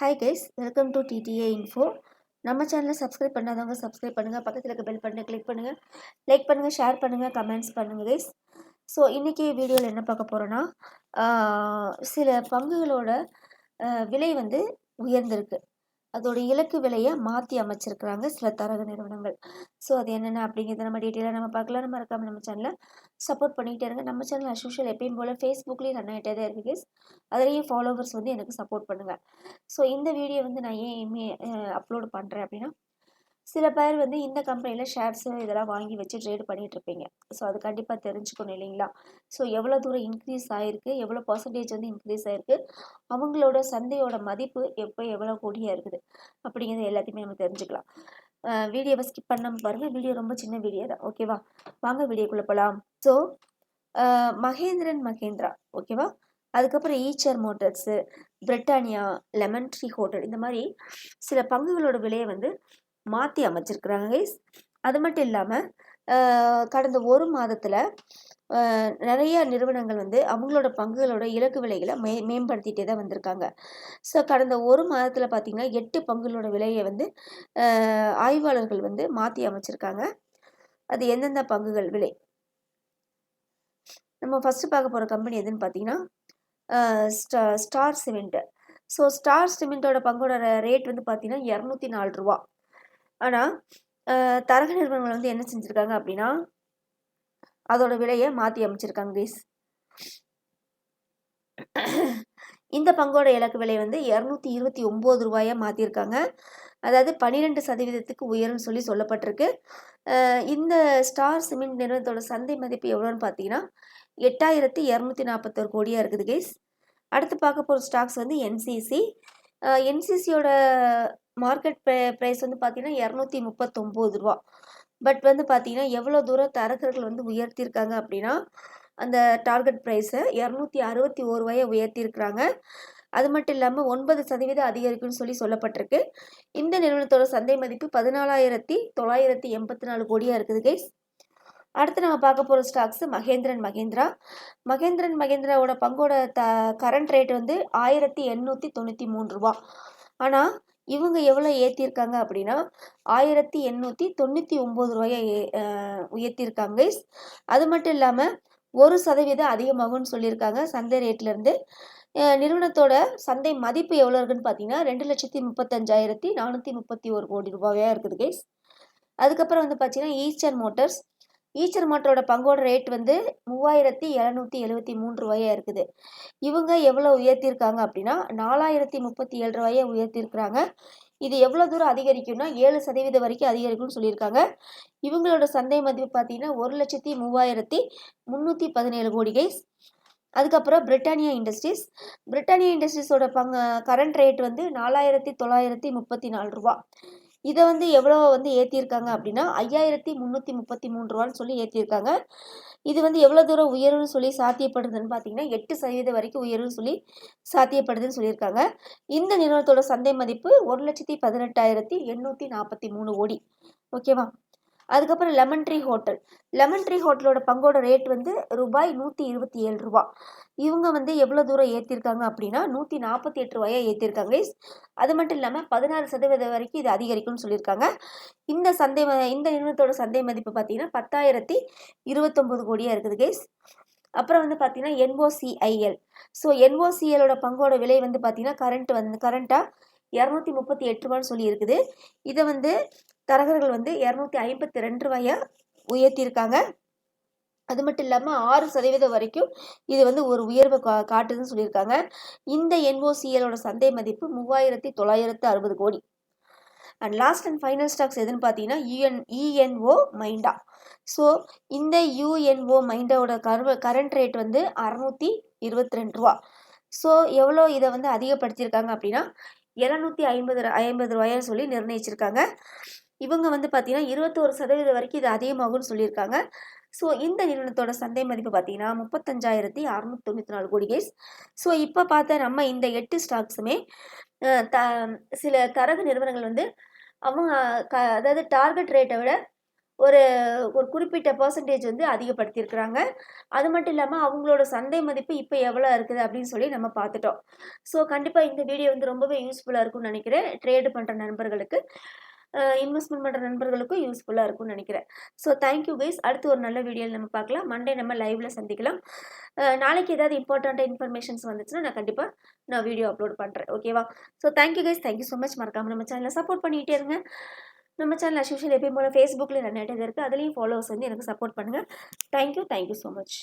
Hi guys welcome to TTA info நம்ம சேனலை subscribe பண்ணாதவங்க சப்ஸ்கிரைப் பண்ணுங்கள் பக்கத்தில் இருக்க பெல் பட்டனை கிளிக் பண்ணுங்கள் லைக் பண்ணுங்கள் ஷேர் பண்ணுங்கள் கமெண்ட்ஸ் பண்ணுங்கள் கைஸ் ஸோ இன்றைக்கி வீடியோவில் என்ன பார்க்க போகிறோன்னா சில பங்குகளோட விலை வந்து உயர்ந்திருக்கு. அதோட இலக்கு விலையை மாற்றி அமைச்சிருக்கிறாங்க சில தரக நிறுவனங்கள். ஸோ அது என்னென்ன அப்படிங்கிறத நம்ம டீட்டெயிலாக நம்ம பார்க்கலாம். நம்ம இருக்காம நம்ம சேனலை சப்போர்ட் பண்ணிகிட்டே இருங்க. நம்ம சேனல் அஸ்யூஷுவல் எப்பயும் போல் ஃபேஸ்புக்லேயும் ரன் ஆகிட்டே தான் இருக்குது guys. அதுலேயும் ஃபாலோவர்ஸ் வந்து எனக்கு சப்போர்ட் பண்ணுங்கள் ஸோ இந்த வீடியோ வந்து நான் ஏன் அப்லோடு பண்ணுறேன் அப்படின்னா சில பேர் வந்து இந்த கம்பெனியில் ஷேர்ஸு இதெல்லாம் வாங்கி வச்சு ட்ரேட் பண்ணிகிட்ருப்பீங்க ஸோ அது கண்டிப்பாக தெரிஞ்சுக்கணும் இல்லைங்களா? ஸோ எவ்வளோ தூரம் இன்க்ரீஸ் ஆகிருக்கு எவ்வளோ பர்சன்டேஜ் வந்து இன்க்ரீஸ் ஆகிருக்கு அவங்களோட சந்தையோட மதிப்பு எப்போ எவ்வளோ கோடியாக இருக்குது? அப்படிங்கிறது எல்லாத்தையுமே நம்ம தெரிஞ்சுக்கலாம். வீடியோவை ஸ்கிப் பண்ணாமல் பாருங்கள் வீடியோ ரொம்ப சின்ன வீடியோ தான். ஓகேவா வாங்க வீடியோக்குள்ளே போகலாம் ஸோ மகேந்திரன் மகேந்திரா. ஓகேவா அதுக்கப்புறம் Eicher motors Britannia lemon tree hotel இந்த மாதிரி சில பங்குகளோட விலையை வந்து மாற்றி அமைச்சிருக்கிறாங்க கைஸ் அது மட்டும் இல்லாமல் கடந்த ஒரு மாதத்தில் நிறைய நிறுவனங்கள் வந்து அவங்களோட பங்குகளோட இலக்கு விலைகளை மே மேம்படுத்திட்டே தான் வந்திருக்காங்க. ஸோ கடந்த ஒரு மாதத்தில் பார்த்திங்கன்னா எட்டு பங்குகளோட விலையை வந்து ஆய்வாளர்கள் வந்து மாற்றி அமைச்சிருக்காங்க. அது எந்தெந்த பங்குகள் விலை? நம்ம ஃபஸ்ட்டு பார்க்க போகிற கம்பெனி எதுன்னு பார்த்தீங்கன்னா ஸ்டா ஸ்டார் சிமெண்ட்டு ஸோ ஸ்டார் சிமெண்ட்டோட பங்கோட ரேட் வந்து பார்த்திங்கன்னா இரநூத்தி நாலு ரூபா. ஆனால் தரக நிறுவனங்கள் வந்து என்ன செஞ்சுருக்காங்க அப்படின்னா அதோட விலையை மாற்றி அமைச்சிருக்காங்க கைஸ் இந்த பங்கோட இலக்கு விலை வந்து இரநூத்தி இருபத்தி ஒம்பது ரூபாயாக மாற்றிருக்காங்க அதாவது பன்னிரெண்டு சதவீதத்துக்கு உயரும்னு சொல்லி சொல்லப்பட்டிருக்கு. இந்த ஸ்டார் சிமெண்ட் நிறுவனத்தோட சந்தை மதிப்பு எவ்வளோன்னு பார்த்தீங்கன்னா எட்டாயிரத்தி இரநூத்தி நாற்பத்தொரு கோடியாக இருக்குது கைஸ் அடுத்து பார்க்க போகிற ஸ்டாக்ஸ் வந்து என்சிசி என்சிசியோட மார்க்கெட் ப்ரைஸ் வந்து பார்த்தீங்கன்னா இரநூத்தி முப்பத்தொம்போது ரூபா. பட் வந்து பார்த்தீங்கன்னா எவ்வளோ தூரம் தரகர்கள் வந்து உயர்த்தியிருக்காங்க அப்படின்னா அந்த டார்கெட் ப்ரைஸை இரநூத்தி அறுபத்தி ஒரு ரூபாயை உயர்த்தியிருக்கிறாங்க அது மட்டும் இல்லாமல் ஒன்பது சதவீதம் அதிகரிக்கும்னு சொல்லி சொல்லப்பட்டிருக்கு. இந்த நிறுவனத்தோட சந்தை மதிப்பு பதினாலாயிரத்தி தொள்ளாயிரத்தி எண்பத்தி நாலு கோடியாக இருக்குது கைஸ் அடுத்து நம்ம பார்க்க போகிற ஸ்டாக்ஸ் மகேந்திரன் மகேந்திரா. மகேந்திரன் மகேந்திராவோட பங்கோட த கரண்ட் ரேட் வந்து ஆயிரத்தி எண்ணூற்றி தொண்ணூற்றி மூணு ரூபா. ஆனால் இவங்க எவ்வளோ ஏற்றிருக்காங்க அப்படின்னா ஆயிரத்தி எண்ணூற்றி தொண்ணூற்றி ஒம்பது ரூபாயை ஏ- உயர்த்தியிருக்காங்க அது மட்டும் இல்லாமல் ஒரு சதவீதம் அதிகமாகும்னு சொல்லியிருக்காங்க. சந்தை ரேட்லேருந்து நிறுவனத்தோட சந்தை மதிப்பு எவ்வளோ இருக்குன்னு பார்த்தீங்கன்னா ரெண்டு லட்சத்தி முப்பத்தஞ்சாயிரத்தி நானூற்றி முப்பத்தி ஒரு கோடி ரூபாயாக இருக்குது கைஸ் அதுக்கப்புறம் வந்து பார்த்தீங்கன்னா ஈஸ்டர்ன் மோட்டர்ஸ் ஈச்சர் மாட்டோட பங்கோட ரேட் வந்து மூவாயிரத்தி எழுநூற்றி எழுபத்தி மூணு ரூபாயா இருக்குது. இவங்க எவ்வளோ உயர்த்தியிருக்காங்க அப்படின்னா நாலாயிரத்தி முப்பத்தி ஏழு ரூபாயை உயர்த்தியிருக்கிறாங்க இது எவ்வளோ தூரம் அதிகரிக்கும்னா ஏழு சதவீதம் வரைக்கும் அதிகரிக்கும்னு சொல்லியிருக்காங்க. இவங்களோட சந்தை மதிப்பு பார்த்தீங்கன்னா ஒரு லட்சத்தி மூவாயிரத்தி முந்நூற்றி பதினேழு கோடி கைஸ் அதுக்கப்புறம் பிரிட்டானியா இண்டஸ்ட்ரீஸ். பிரிட்டானியா இண்டஸ்ட்ரீஸோட பங்கு கரண்ட் ரேட் வந்து நாலாயிரத்தி தொள்ளாயிரத்தி முப்பத்தி நாலு ரூபா. இதை வந்து எவ்வளோ வந்து ஏற்றிருக்காங்க அப்படின்னா ஐயாயிரத்தி முந்நூற்றி முப்பத்தி மூணு ரூபான்னு சொல்லி ஏற்றிருக்காங்க இது வந்து எவ்வளோ தூரம் உயர்வுன்னு சொல்லி சாத்தியப்படுதுன்னு பார்த்தீங்கன்னா எட்டு சதவீதம் வரைக்கும் உயர்வுன்னு சொல்லி சாத்தியப்படுதுன்னு சொல்லியிருக்காங்க இந்த நிறுவனத்தோட சந்தை மதிப்பு ஒரு லட்சத்தி பதினெட்டாயிரத்தி எண்ணூற்றி நாற்பத்தி மூணு கோடி. ஓகேவா? அதுக்கப்புறம் lemon tree hotel lemon tree ஹோட்டலோட பங்கோட ரேட் வந்து ரூபாய் நூற்றி இருபத்தி ஏழு ரூபா. இவங்க வந்து எவ்வளோ தூரம் ஏற்றிருக்காங்க அப்படின்னா நூற்றி நாற்பத்தி எட்டு ரூபாயாக ஏற்றிருக்காங்க அது மட்டும் இல்லாமல் பதினாறு சதவீதம் வரைக்கும் இது அதிகரிக்கும்னு சொல்லியிருக்காங்க. இந்த சந்தை ம- இந்த நிறுவனத்தோட சந்தை மதிப்பு பார்த்தீங்கன்னா பத்தாயிரத்தி இருபத்தொம்பது கோடியாக இருக்குது கேஸ் அப்புறம் வந்து பார்த்தீங்கன்னா என்ஓசிஐஎல் ஸோ என்ஓசிஎலோட பங்கோட விலை வந்து பார்த்தீங்கன்னா கரண்ட் வந்து கரண்ட்டாக இரநூத்தி முப்பத்தி எட்டு ரூபான்னு சொல்லி இருக்குது இதை வந்து தரகர்கள் வந்து இரநூத்தி ஐம்பத்தி ரெண்டு ரூபாயா உயர்த்தியிருக்காங்க. அது மட்டும் இல்லாமல் ஆறு சதவீதம் வரைக்கும் இது வந்து ஒரு உயர்வை கா காட்டுதுன்னு சொல்லியிருக்காங்க. இந்த என்ஓசிஎலோட சந்தை மதிப்பு மூவாயிரத்தி தொள்ளாயிரத்து அறுபது கோடி. And last and final stocks எதுன்னு பார்த்தீங்கன்னா U N E N O Minda so இந்த யூஎன்ஓ மைண்டாவோட கர்வ கரண்ட் ரேட் வந்து அறநூற்றி இருபத்தி ரெண்டு ரூபா. ஸோ எவ்வளோ இதை வந்து அதிகப்படுத்தியிருக்காங்க அப்படின்னா எழுநூற்றி ஐம்பது ஐம்பது ரூபாய்னு சொல்லி நிர்ணயிச்சிருக்காங்க. இவங்க வந்து பார்த்தீங்கன்னா இருபத்தோரு சதவீதம் வரைக்கும் இது அதிகமாகும்னு சொல்லியிருக்காங்க. ஸோ இந்த நிறுவனத்தோட சந்தை மதிப்பு பார்த்தீங்கன்னா முப்பத்தஞ்சாயிரத்தி அறுநூத்தி தொண்ணூற்றி நாலு கோடி கைஸ் ஸோ இப்போ பார்த்த நம்ம இந்த எட்டு ஸ்டாக்ஸுமே த சில தரகு நிறுவனங்கள் வந்து அவங்க க அதாவது டார்கெட் ரேட்டை விட ஒரு ஒரு குறிப்பிட்ட பர்சன்டேஜ் வந்து அதிகப்படுத்தியிருக்கிறாங்க. அது மட்டும் இல்லாமல் அவங்களோட சந்தை மதிப்பு இப்போ எவ்வளோ இருக்குது அப்படின்னு சொல்லி நம்ம பார்த்துட்டோம் ஸோ கண்டிப்பாக இந்த வீடியோ வந்து ரொம்பவே யூஸ்ஃபுல்லாக இருக்கும்னு நினைக்கிறேன். ட்ரேடு பண்ணுற நண்பர்களுக்கு. இன்வெஸ்ட்மெண்ட் பண்ணுற நண்பர்களுக்கும் யூஸ்ஃபுல்லாக இருக்கும்னு நினைக்கிறேன். ஸோ தேங்க்யூ கைஸ் அடுத்து ஒரு நல்ல வீடியோவில் நம்ம பார்க்கலாம். மண்டே நம்ம லைவில் சந்திக்கலாம். நாளைக்கு ஏதாவது இம்பார்ட்டண்ட்டாக இன்ஃபர்மேஷன்ஸ் வந்துச்சுன்னா நான் கண்டிப்பாக நான் வீடியோ அப்லோட் பண்ணுறேன் ஓகேவா so thank you guys thank you so much மறக்காமல் நம்ம சேனலை சப்போர்ட் பண்ணிகிட்டே இருங்க. நம்ம சேனல் அசோஷியல் எப்பயும் போல் ஃபேஸ்புக்கில் ரன் ஆகிட்டே இருக்குது அதுலேயும் ஃபாலோவர்ஸ் வந்து எனக்கு சப்போர்ட் பண்ணுங்கள் தேங்க்யூ தேங்க்யூ ஸோ மச்